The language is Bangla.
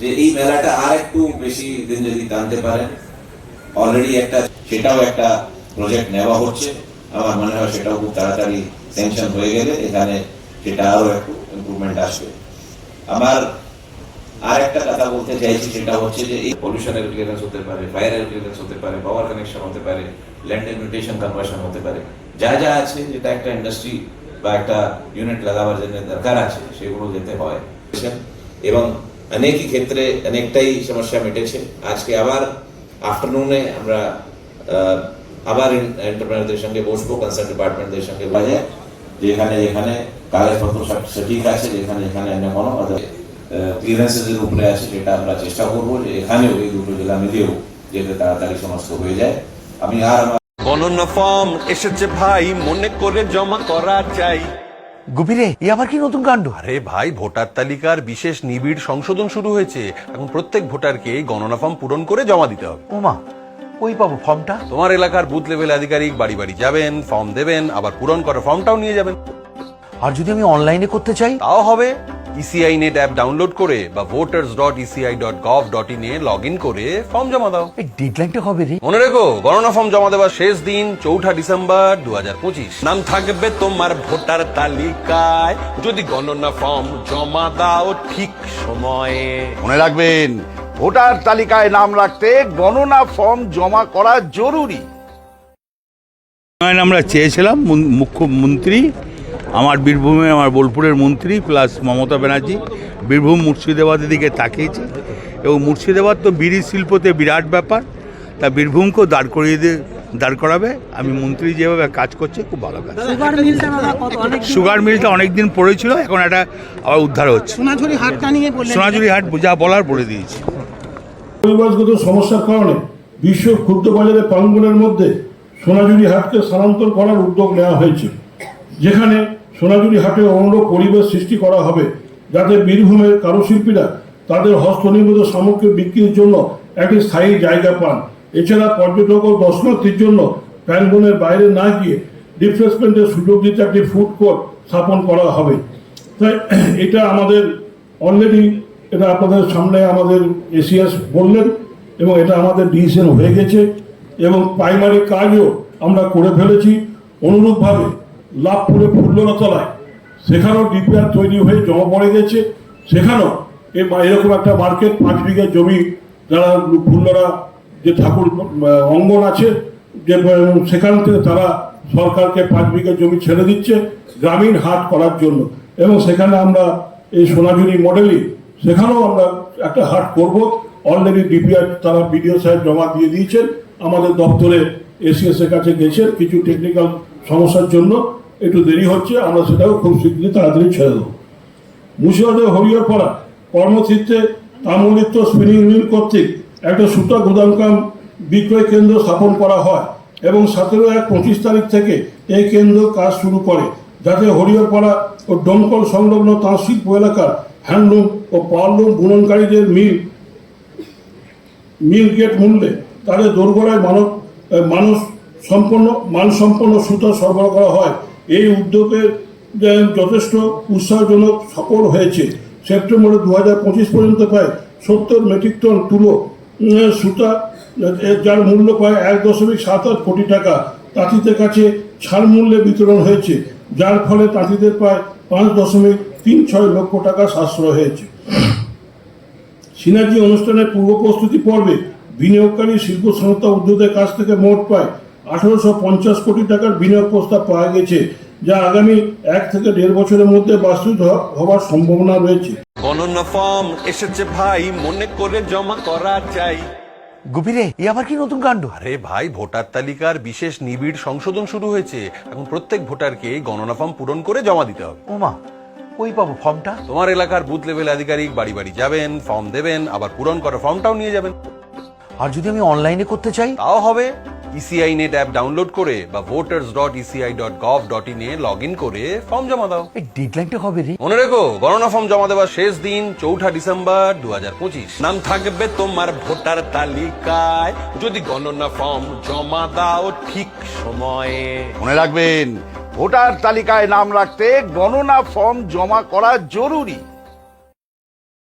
যে এই মেলাটা আর একটু বেশি দিন যদি টানতে পারেন অলরেডি একটা, সেটাও একটা প্রজেক্ট নেওয়া হচ্ছে। আমার মনে হয় সেটাও খুব তাড়াতাড়ি স্যাংশন হয়ে গেলে এখানে সেটা আরও একটু ইমপ্রুভমেন্ট আসবে। আমার আর একটা কথা বলতে চাইছি, সেটা হচ্ছে যে এই পলিউশনের ক্লিয়ারেন্স হতে পারে ফায়ারের ক্লিয়ারেন্স হতে পারে পাওয়ার কানেকশন হতে পারে ল্যান্ড মিউটেশন কনভার্সন হতে পারে। যা যা আছে, যেটা একটা ইন্ডাস্ট্রি বা একটা ইউনিট লাগাবার জন্য দরকার আছে, সেগুলো যেতে হয়। এবং অনেকই ক্ষেত্রে অনেকটাই সমস্যা মিটেছে আজকে আবার আফটারনুনে আমরা আবার এন্টারপ্রেনারদের সঙ্গে বসবো কনসার্ন ডিপার্টমেন্টের সঙ্গে বাজে, যেখানে যেখানে কাগজপত্র সঠিক আছে, যেখানে যেখানে কোনো ক্লিয়ারেন্সের উপরে আছে, সেটা আমরা চেষ্টা করব যে এখানেও এই দুটো জেলা মিলিয়েও যাতে তাড়াতাড়ি সমস্ত হয়ে যায়। আমি আর আমার গণনা ফর্ম এসেছে ভাই, মনে করে জমা করা চাই। গুপিরে এ আবার কি নতুন কাণ্ড? আরে ভাই ভোটার তালিকার বিশেষ নিবিড় সংশোধন শুরু হয়েছে। এখন প্রত্যেক ভোটারকে গণনা ফর্ম পূরণ করে জমা দিতে হবে। ওমা ওই পাবো ফর্মটা? তোমার এলাকার বুথ লেভেল আধিকারিক বাড়ি বাড়ি যাবেন ফর্ম দেবেন আবার পূরণ করা ফর্মটাও নিয়ে যাবেন। আর যদি আমি অনলাইনে করতে চাই? তাও হবে। ইসিআই নেট অ্যাপ ডাউনলোড করে বা voters dot ECI dot gov dot in A log in করে ফর্ম জমা দাও। এই ডেডলাইনটা কবে রে? মনে রেখো গণনা ফর্ম জমা দেওয়ার শেষ দিন চৌঠা ডিসেম্বর দু নাম থাকবে তোমার ভোটার তালিকায়। যদি গণনা ফর্ম জমা দাও ঠিক সময়ে। মনে রাখবেন ভোটার তালিকায় নাম রাখতে গণনা ফর্ম জমা করা জরুরি। আমরা চেয়েছিলাম মুখ্যমন্ত্রী আমার বীরভূমে আমার বোলপুরের মন্ত্রী প্লাস মমতা ব্যানার্জি বীরভূম মুর্শিদাবাদের দিকে তাকিয়েছে। এবং মুর্শিদাবাদ তো বিড়ি শিল্পতে বিরাট ব্যাপার। তা বীরভূমকেও দাঁড় করিয়ে দিয়ে দাঁড় করাবে। আমি মন্ত্রী যেভাবে কাজ করছে খুব ভালো কাজ। সুগার মিলটা দাদা কত? অনেক সুগার মিলটা অনেক দিন পড়েছিল এখন একটা আবার উদ্ধার হচ্ছে। সোনাঝুরি হাটটা নিয়ে সোনাঝুরি হাট যা বলার বলে দিয়েছি। পরিবেশগত সমস্যার কারণে বিশ্ব ক্ষুদ্র বাজারে প্রাঙ্গণের মধ্যে সোনাঝুরি হাটকে স্থানান্তর করার উদ্যোগ নেওয়া হয়েছে। যেখানে সোনাঝুরি হাটে অনুরূপ পরিবেশ সৃষ্টি করা হবে, যাতে বীরভূমের কারুশিল্পীরা তাদের হস্তনির্মিত সামগ্রী বিক্রির জন্য একটি স্থায়ী জায়গা পান। এছাড়া পর্যটক ও দর্শনার্থীর জন্য প্রাঙ্গণের বাইরে না গিয়ে রিফ্রেশমেন্টের সুযোগ দিতে একটি ফুড কোর্ট স্থাপন করা হবে। তাই এটা আমাদের অলরেডি এটা আপনাদের সামনে আমাদের এসিএস বললেন এবং এটা আমাদের ডিসিশন হয়ে গেছে এবং প্রাইমারি কাজও আমরা করে ফেলেছি। অনুরূপভাবে লাভপুরে ফুল্লতলায় সেখানেও ডিপিআর তৈরি হয়ে জমা পড়ে গেছে। সেখানেও এ এরকম একটা মার্কেট, পাঁচ বিঘা জমি যারা ফুল্লরা যে ঠাকুর অঙ্গন আছে, যে সেখান থেকে তারা সরকারকে পাঁচ বিঘা জমি ছেড়ে দিচ্ছে গ্রামীণ হাট করার জন্য। এবং সেখানে আমরা এই সোনাঝুরি মডেলই, সেখানেও আমরা একটা হাট করব। অলরেডি ডিপিআর তারা বিডিও সাহেব জমা দিয়ে দিয়েছেন। আমাদের দপ্তরে এসিএস এর কাছে গেছেন কিছু টেকনিক্যাল সমস্যার জন্য একটু দেরি হচ্ছে, আমরা সেটাও খুব শীঘ্রই তাড়াতাড়ি ছেড়ে দেবো। মুর্শিদাবাদের হরিহরপাড়া কর্মক্ষেত্রে তাম্রলিপ্ত স্পিনিং মিল কর্তৃক একটা সুতা গুদামকাম বিক্রয় কেন্দ্র স্থাপন করা হয় এবং সতেরো এক পঁচিশ তারিখ থেকে এই কেন্দ্র কাজ শুরু করে, যাতে হরিহরপাড়া ও ডমকল সংলগ্ন তাঁত শিল্প এলাকার হ্যান্ডলুম ও পাওয়ারলুম বুননকারীদের মিল মিল গেট মূল্যে তাদের দোরগোড়ায় মানব মানুষ সম্পন্ন, মানসম্পন্ন সুতা সরবরাহ করা হয়। এই উদ্যোগের যথেষ্ট উৎসাহজনক সফল হয়েছে। সেপ্টেম্বর দু হাজার পঁচিশ পর্যন্ত প্রায় সত্তর মেট্রিক টন তুলো সুতা যার মূল্য প্রায় এক দশমিক সাত আট কোটি টাকা। তাঁতিদের কাছে ছাড় মূল্যে বিতরণ হয়েছে, যার ফলে তাঁতিদের প্রায় পাঁচ দশমিক তিন ছয় লক্ষ টাকা সাশ্রয় হয়েছে। সিনাজি অনুষ্ঠানের পূর্ব প্রস্তুতি পর্বে বিনিয়োগকারী শিল্প সংস্থা উদ্যোগের কাছ থেকে মোট প্রায় আঠারোশো পঞ্চাশ কোটি টাকার বিনিয়োগ প্রস্তাব পাওয়া গেছে যা আগামী এক থেকে দেড় বছরের মধ্যে বাস্তবিক হ- হওয়ার সম্ভাবনা রয়েছে। গণনা ফর্ম এসেছে ভাই মনে করে জমা করা চাই। গুপিরে এ আবার কি নতুন কাণ্ড? আরে ভাই ভোটার তালিকার বিশেষ নিবিড় সংশোধন শুরু হয়েছে। এখন প্রত্যেক ভোটারকে গণনা ফর্ম পূরণ করে জমা দিতে হবে। ওমা ওই পাবো ফর্মটা? তোমার এলাকার বুথ লেভেল আধিকারিক বাড়ি বাড়ি যাবেন ফর্ম দেবেন আবার পূরণ করা ফর্মটাও নিয়ে যাবেন। আর যদি আমি অনলাইনে করতে চাই? তাও হবে। ইসিআই নেট অ্যাপ ডাউনলোড করে বা voters dot ECI dot gov dot in A log in করে ফর্ম জমা দাও। এই ডেডলাইনটা কবে রে? মনে রেখো গণনা ফর্ম জমা দেওয়ার শেষ দিন চৌঠা ডিসেম্বর দু হাজার পঁচিশ। নাম থাকবে তোমার ভোটার তালিকায়। যদি গণনা ফর্ম জমা দাও ঠিক সময়ে। মনে রাখবেন ভোটার তালিকায় নাম রাখতে গণনা ফর্ম জমা করা জরুরি।